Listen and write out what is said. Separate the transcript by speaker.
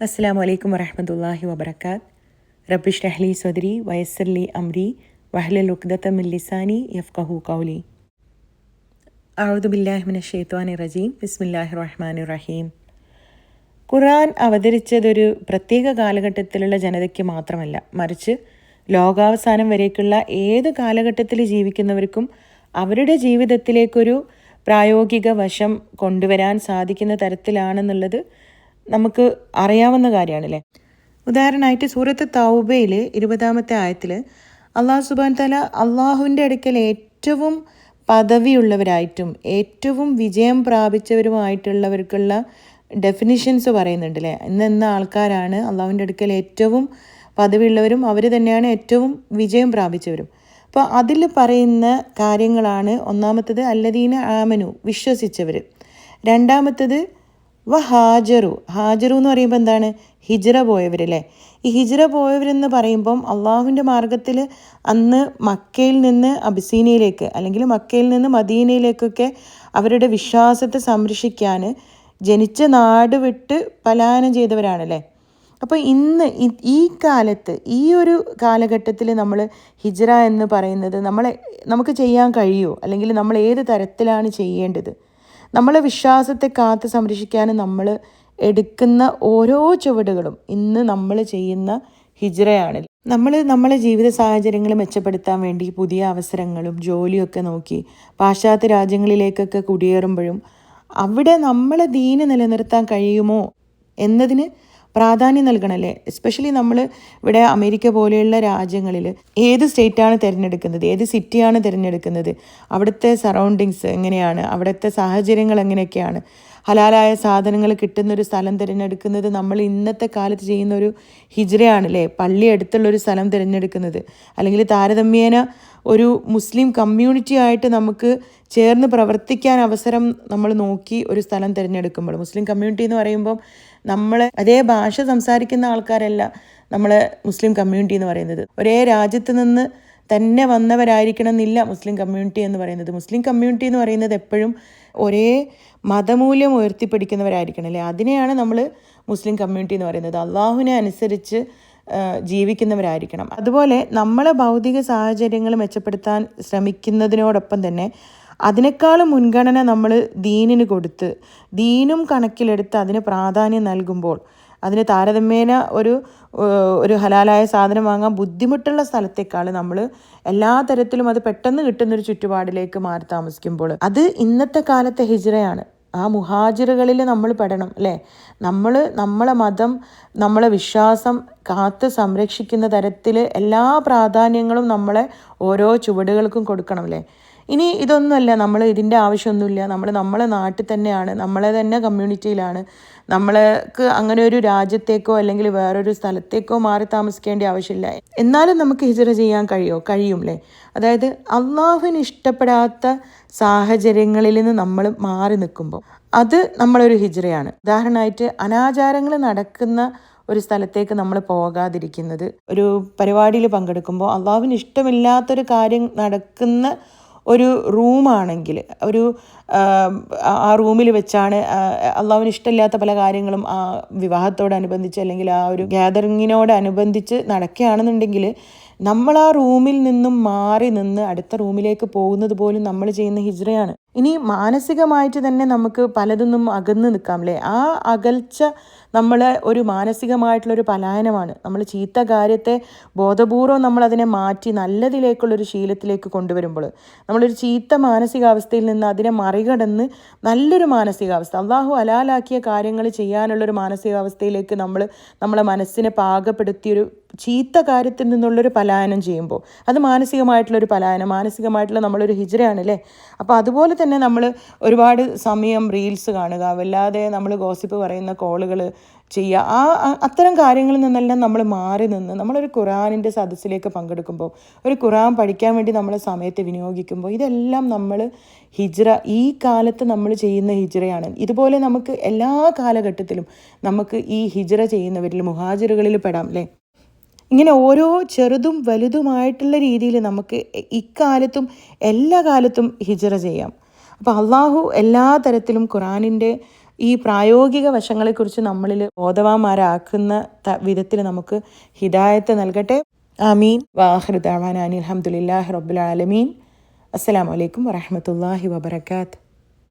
Speaker 1: അസ്സാം വലൈക്കും വരഹമുല്ലാഹി വബർക്കാത്ത് റബ്ബിഷ് റഹ്ലി സ്വദരി വയസ്സർലി അമ്രി വഹ്ലൽ ഉഖ്ദത്തമില്ലിസാനി യഫ്കഹു കൗലി അഴുദുബില്ലാഹിമിന ഷെയ്ത്വാനി റജീം. ബിസ്മില്ലാഹി റഹ്മാൻ റഹീം. ഖുറാൻ അവതരിച്ചതൊരു പ്രത്യേക കാലഘട്ടത്തിലുള്ള ജനതയ്ക്ക് മാത്രമല്ല മറിച്ച് ലോകാവസാനം വരേക്കുള്ള ഏത് കാലഘട്ടത്തിൽ ജീവിക്കുന്നവർക്കും അവരുടെ ജീവിതത്തിലേക്കൊരു പ്രായോഗിക വശം കൊണ്ടുവരാൻ സാധിക്കുന്ന തരത്തിലാണെന്നുള്ളത് നമുക്ക് അറിയാവുന്ന കാര്യമാണല്ലേ ഉദാഹരണമായിട്ട് സൂറത്ത് തൗബയിൽ ഇരുപതാമത്തെ ആയത്തിൽ അള്ളാഹു സുബാൻ തല അള്ളാഹുവിന്റെ അടുക്കൽ ഏറ്റവും പദവിയുള്ളവരായിട്ടും ഏറ്റവും വിജയം പ്രാപിച്ചവരുമായിട്ടുള്ളവർക്കുള്ള ഡെഫിനിഷൻസ് പറയുന്നുണ്ട് അല്ലേ ഇന്നെന്ന ആൾക്കാരാണ് അള്ളാഹുവിന്റെ അടുക്കൽ ഏറ്റവും പദവിയുള്ളവരും അവർ തന്നെയാണ് ഏറ്റവും വിജയം പ്രാപിച്ചവരും. അപ്പോൾ അതിൽ പറയുന്ന കാര്യങ്ങളാണ് ഒന്നാമത്തത് അല്ലദീന ആമനു വിശ്വസിച്ചവർ രണ്ടാമത്തത് വ ഹാജറു. ഹാജറു എന്ന് പറയുമ്പോൾ എന്താണ്? ഹിജ്റ പോയവരല്ലേ? ഈ ഹിജ്റ പോയവരെന്ന് പറയുമ്പം അള്ളാഹുവിന്റെ മാർഗത്തിൽ അന്ന് മക്കയിൽ നിന്ന് അബിസീനയിലേക്ക് അല്ലെങ്കിൽ മക്കയിൽ നിന്ന് മദീനയിലേക്കൊക്കെ അവരുടെ വിശ്വാസത്തെ സംരക്ഷിക്കാൻ ജനിച്ച നാട് വിട്ട് പലായനം ചെയ്തവരാണല്ലേ? അപ്പോൾ ഇന്ന് ഈ കാലത്ത് ഈ ഒരു കാലഘട്ടത്തിൽ നമ്മൾ ഹിജ്റ എന്ന് പറയുന്നത് നമ്മളെ നമുക്ക് ചെയ്യാൻ കഴിയുമോ? അല്ലെങ്കിൽ നമ്മൾ ഏത് തരത്തിലാണ് ചെയ്യേണ്ടത്? നമ്മളെ വിശ്വാസത്തെ കാത്ത് സംരക്ഷിക്കാൻ നമ്മൾ എടുക്കുന്ന ഓരോ ചുവടുകളും ഇന്ന് നമ്മൾ ചെയ്യുന്ന ഹിജ്റയാണ്. നമ്മൾ നമ്മളെ ജീവിത സാഹചര്യങ്ങൾ മെച്ചപ്പെടുത്താൻ വേണ്ടി പുതിയ അവസരങ്ങളും ജോലിയൊക്കെ നോക്കി പാശ്ചാത്യ രാജ്യങ്ങളിലേക്കൊക്കെ കുടിയേറുമ്പോഴും അവിടെ നമ്മളെ ദീന് നിലനിർത്താൻ കഴിയുമോ എന്നതിന് പ്രാധാന്യം നൽകണമല്ലേ എസ്പെഷ്യലി നമ്മൾ ഇവിടെ അമേരിക്ക പോലെയുള്ള രാജ്യങ്ങളിൽ ഏത് സ്റ്റേറ്റാണ് തിരഞ്ഞെടുക്കുന്നത്? ഏത് സിറ്റിയാണ് തിരഞ്ഞെടുക്കുന്നത്? അവിടുത്തെ സറൗണ്ടിങ്സ് എങ്ങനെയാണ്? അവിടുത്തെ സാഹചര്യങ്ങൾ എങ്ങനെയൊക്കെയാണ്? ഹലാലായ സാധനങ്ങൾ കിട്ടുന്നൊരു സ്ഥലം തിരഞ്ഞെടുക്കുന്നത് നമ്മൾ ഇന്നത്തെ കാലത്ത് ചെയ്യുന്ന ഒരു ഹിജ്രയാണല്ലേ പള്ളി അടുത്തുള്ള ഒരു സ്ഥലം തിരഞ്ഞെടുക്കുന്നത്. അല്ലെങ്കിൽ താരതമ്യേന ഒരു മുസ്ലിം കമ്മ്യൂണിറ്റി ആയിട്ട് നമുക്ക് ചേർന്ന് പ്രവർത്തിക്കാൻ അവസരം നമ്മൾ നോക്കി ഒരു സ്ഥലം തിരഞ്ഞെടുക്കുമ്പോൾ. മുസ്ലിം കമ്മ്യൂണിറ്റി എന്ന് പറയുമ്പോൾ നമ്മൾ അതേ ഭാഷ സംസാരിക്കുന്ന ആൾക്കാരല്ല നമ്മളെ മുസ്ലിം കമ്മ്യൂണിറ്റി എന്ന് പറയുന്നത്. ഒരേ രാജ്യത്ത് നിന്ന് തന്നെ വന്നവരായിരിക്കണം എന്നില്ല മുസ്ലിം കമ്മ്യൂണിറ്റി എന്ന് പറയുന്നത്. മുസ്ലിം കമ്മ്യൂണിറ്റി എന്ന് പറയുന്നത് എപ്പോഴും ഒരേ മതമൂല്യം ഉയർത്തിപ്പിടിക്കുന്നവരായിരിക്കണം അല്ലേ? അതിനെയാണ് നമ്മൾ മുസ്ലിം കമ്മ്യൂണിറ്റി എന്ന് പറയുന്നത്. അള്ളാഹുവിനെ അനുസരിച്ച് ജീവിക്കുന്നവരായിരിക്കണം. അതുപോലെ നമ്മളെ ഭൗതിക സാഹചര്യങ്ങൾ മെച്ചപ്പെടുത്താൻ ശ്രമിക്കുന്നതിനോടൊപ്പം തന്നെ അതിനേക്കാളും മുൻഗണന നമ്മൾ ദീനിന് കൊടുത്ത് ദീനും കണക്കിലെടുത്ത് അതിന് പ്രാധാന്യം നൽകുമ്പോൾ അതിന് താരതമ്യേന ഒരു ഒരു ഹലാലായ സാധനം വാങ്ങാൻ ബുദ്ധിമുട്ടുള്ള സ്ഥലത്തേക്കാൾ നമ്മൾ എല്ലാ തരത്തിലും അത് പെട്ടെന്ന് കിട്ടുന്നൊരു ചുറ്റുപാടിലേക്ക് മാറി താമസിക്കുമ്പോൾ അത് ഇന്നത്തെ കാലത്തെ ഹിജ്റയാണ്. ആ മുഹാജിറുകളിൽ നമ്മൾ പെടണം അല്ലേ? നമ്മൾ നമ്മളെ മതം നമ്മളെ വിശ്വാസം കാത്ത് സംരക്ഷിക്കുന്ന തരത്തിൽ എല്ലാ പ്രാധാന്യങ്ങളും നമ്മളെ ഓരോ ചുവടുകൾക്കും കൊടുക്കണം അല്ലേ? ഇനി ഇതൊന്നുമല്ല നമ്മൾ ഇതിന്റെ ആവശ്യമൊന്നുമില്ല. നമ്മൾ നമ്മളെ നാട്ടിൽ തന്നെയാണ് നമ്മളെ തന്നെ കമ്മ്യൂണിറ്റിയിലാണ്. നമ്മൾക്ക് അങ്ങനെ ഒരു രാജ്യത്തേക്കോ അല്ലെങ്കിൽ വേറൊരു സ്ഥലത്തേക്കോ മാറി താമസിക്കേണ്ട ആവശ്യമില്ല. എന്നാലും നമുക്ക് ഹിജറ ചെയ്യാൻ കഴിയുമോ കഴിയും? അല്ലേ അതായത് അള്ളാഹുവിന് ഇഷ്ടപ്പെടാത്ത സാഹചര്യങ്ങളിൽ നിന്ന് നമ്മൾ മാറി നിൽക്കുമ്പോൾ അത് നമ്മളൊരു ഹിജറയാണ്. ഉദാഹരണമായിട്ട് അനാചാരങ്ങൾ നടക്കുന്ന ഒരു സ്ഥലത്തേക്ക് നമ്മൾ പോകാതിരിക്കുന്നത്. ഒരു പരിപാടിയിൽ പങ്കെടുക്കുമ്പോൾ അള്ളാഹുവിന് ഇഷ്ടമില്ലാത്തൊരു കാര്യം നടക്കുന്ന ഒരു റൂമാണെങ്കിൽ ഒരു ആ റൂമിൽ വെച്ചാണ് അള്ളാവിന് ഇഷ്ടമില്ലാത്ത പല കാര്യങ്ങളും ആ വിവാഹത്തോടനുബന്ധിച്ച് അല്ലെങ്കിൽ ആ ഒരു ഗ്യാതറിങ്ങിനോടനുബന്ധിച്ച് നടക്കുകയാണെന്നുണ്ടെങ്കിൽ നമ്മൾ ആ റൂമിൽ നിന്നും മാറി നിന്ന് അടുത്ത റൂമിലേക്ക് പോകുന്നത് പോലും നമ്മൾ ചെയ്യുന്ന ഹിജ്റയാണ്. ഇനി മാനസികമായിട്ട് തന്നെ നമുക്ക് പലതൊന്നും അകന്ന് നിൽക്കാം അല്ലേ ആ അകൽച്ച നമ്മളെ ഒരു മാനസികമായിട്ടുള്ളൊരു പലായനമാണ്. നമ്മൾ ചീത്ത കാര്യത്തെ ബോധപൂർവം നമ്മൾ അതിനെ മാറ്റി നല്ലതിലേക്കുള്ളൊരു ശീലത്തിലേക്ക് കൊണ്ടുവരുമ്പോൾ നമ്മളൊരു ചീത്ത മാനസികാവസ്ഥയിൽ നിന്ന് അതിനെ മറികടന്ന് നല്ലൊരു മാനസികാവസ്ഥ അള്ളാഹു അലാലാക്കിയ കാര്യങ്ങൾ ചെയ്യാനുള്ളൊരു മാനസികാവസ്ഥയിലേക്ക് നമ്മൾ നമ്മളെ മനസ്സിനെ പാകപ്പെടുത്തിയൊരു ചീത്ത കാര്യത്തിൽ നിന്നുള്ളൊരു പലായനം ചെയ്യുമ്പോൾ. അത് മാനസികമായിട്ടുള്ളൊരു പലായനം മാനസികമായിട്ടുള്ള നമ്മളൊരു ഹിജറയാണല്ലേ? അപ്പോൾ അതുപോലെ തന്നെ നമ്മൾ ഒരുപാട് സമയം റീൽസ് കാണുക വല്ലാതെ നമ്മൾ ഗോസിപ്പ് പറയുന്ന കോളുകൾ ചെയ്യുക. ആ അത്തരം കാര്യങ്ങളിൽ നിന്നെല്ലാം നമ്മൾ മാറി നിന്ന് നമ്മളൊരു ഖുറാനിന്റെ സദസ്സിലേക്ക് പങ്കെടുക്കുമ്പോൾ ഒരു ഖുറാൻ പഠിക്കാൻ വേണ്ടി നമ്മൾ സമയത്തെ വിനിയോഗിക്കുമ്പോൾ ഇതെല്ലാം നമ്മൾ ഹിജ്റ ഈ കാലത്ത് നമ്മൾ ചെയ്യുന്ന ഹിജ്റയാണ്. ഇതുപോലെ നമുക്ക് എല്ലാ കാലഘട്ടത്തിലും നമുക്ക് ഈ ഹിജ്റ ചെയ്യുന്നവരിൽ മുഹാജിറുകളിൽ പെടാം അല്ലേ? ഇങ്ങനെ ഓരോ ചെറുതും വലുതുമായിട്ടുള്ള രീതിയിൽ നമുക്ക് ഇക്കാലത്തും എല്ലാ കാലത്തും ഹിജറ ചെയ്യാം. അപ്പോൾ അള്ളാഹു എല്ലാ തരത്തിലും ഖുറാനിന്റെ ഈ പ്രായോഗിക വശങ്ങളെക്കുറിച്ച് നമ്മളിൽ ബോധവാന്മാരാക്കുന്ന വിധത്തിൽ നമുക്ക് ഹിദായത്ത് നൽകട്ടെ. ആമീൻ. വാഹൃദാൻ അലഹമുല്ലാഹി റബ്ബുൽ ആലമീൻ. അസ്സലാമു അലൈക്കും വാഹമത്തല്ലാഹി വബർക്കാത്ത്